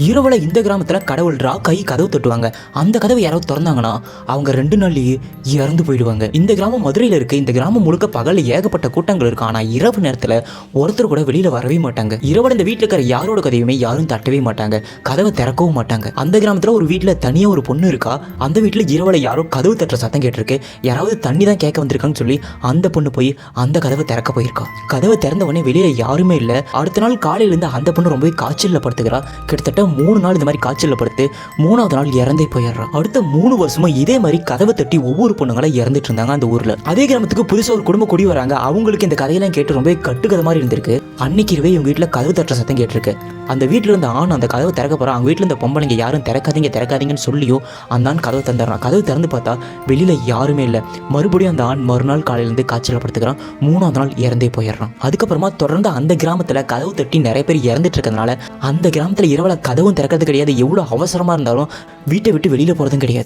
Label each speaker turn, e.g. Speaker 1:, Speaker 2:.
Speaker 1: இரவுல இந்த கிராமத்துல கடவுள் கை கதவு தட்டுவாங்க. அந்த கதவை யாராவது திறந்தாங்கன்னா அவங்க ரெண்டு நாள்லயே இறந்து போயிடுவாங்க. இந்த கிராமம் மதுரையில இருக்கு. இந்த கிராமம் முழுக்க பகலில் ஏகப்பட்ட கூட்டங்கள் இருக்கு. ஆனா இரவு நேரத்துல ஒருத்தர் கூட வெளியில வரவே மாட்டாங்க. இரவுல இந்த வீட்டுல இருக்கிற யாரோட கதையுமே யாரும் தட்டவே மாட்டாங்க. கதவை திறக்கவும் மாட்டாங்க. அந்த கிராமத்துல ஒரு வீட்டுல தனியா ஒரு பொண்ணு இருக்கா? அந்த வீட்டுல இரவுல யாரோ கதவு தட்டுற சத்தம் கேட்டிருக்கு. யாராவது தண்ணி தான் கேட்க வந்திருக்கான்னு சொல்லி அந்த பொண்ணு போய் அந்த கதவை திறக்க போயிருக்கா. கதவை திறந்த உடனே வெளியில யாருமே இல்ல. அடுத்த நாள் காலையில இருந்து அந்த பொண்ணு ரொம்பவே காய்ச்சலில் படுத்துக்கிறா. கிட்டத்தட்ட மூணு நாள் இந்த மாதிரி காய்ச்சலில் படுத்து மூணாவது நாள் இறந்தே போயிடுறான் அடுத்த மூணு வருஷமும் இதே மாதிரி கதவை தட்டி ஒவ்வொரு பொண்ணுங்களா இறந்துட்டு இருந்தாங்க அந்த ஊரில். அதே கிராமத்துக்கு புதுசாக ஒரு குடும்ப குடி வராங்க. அவங்களுக்கு இந்த கதையெல்லாம் கேட்டு ரொம்பவே கட்டுக்கதை மாதிரி இருந்திருக்கு. அன்னைக்கு இரவே இவங்க வீட்டில் கதவு தட்டுற சத்தம் கேட்டிருக்கு. அந்த வீட்டில் இருந்த ஆண் அந்த கதவை திறக்க போறான் அவங்க வீட்டில் இருந்த பொம்பளைங்க யாரும் திறக்காதீங்க திறக்காதீங்கன்னு சொல்லியோ அந்த ஆண் கதவை தந்துடுறான் கதவு திறந்து பார்த்தா வெளியில யாருமே இல்லை. மறுபடியும் அந்த ஆண் மறுநாள் காலையிலேருந்து காய்ச்சல் படுத்துக்கிறான். மூணாவது நாள் இறந்தே போயிடுறான். அதுக்கப்புறமா தொடர்ந்து அந்த கிராமத்தில் கதவு தட்டி நிறைய பேர் இறந்துட்டு இருக்கிறதுனால அந்த கிராமத்தில் இரவில் கதவு கதவும் திறக்கிறது கிடையாது. எவ்வளவு அவசரமா இருந்தாலும் வீட்டை விட்டு வெளியில போறதும் கிடையாது.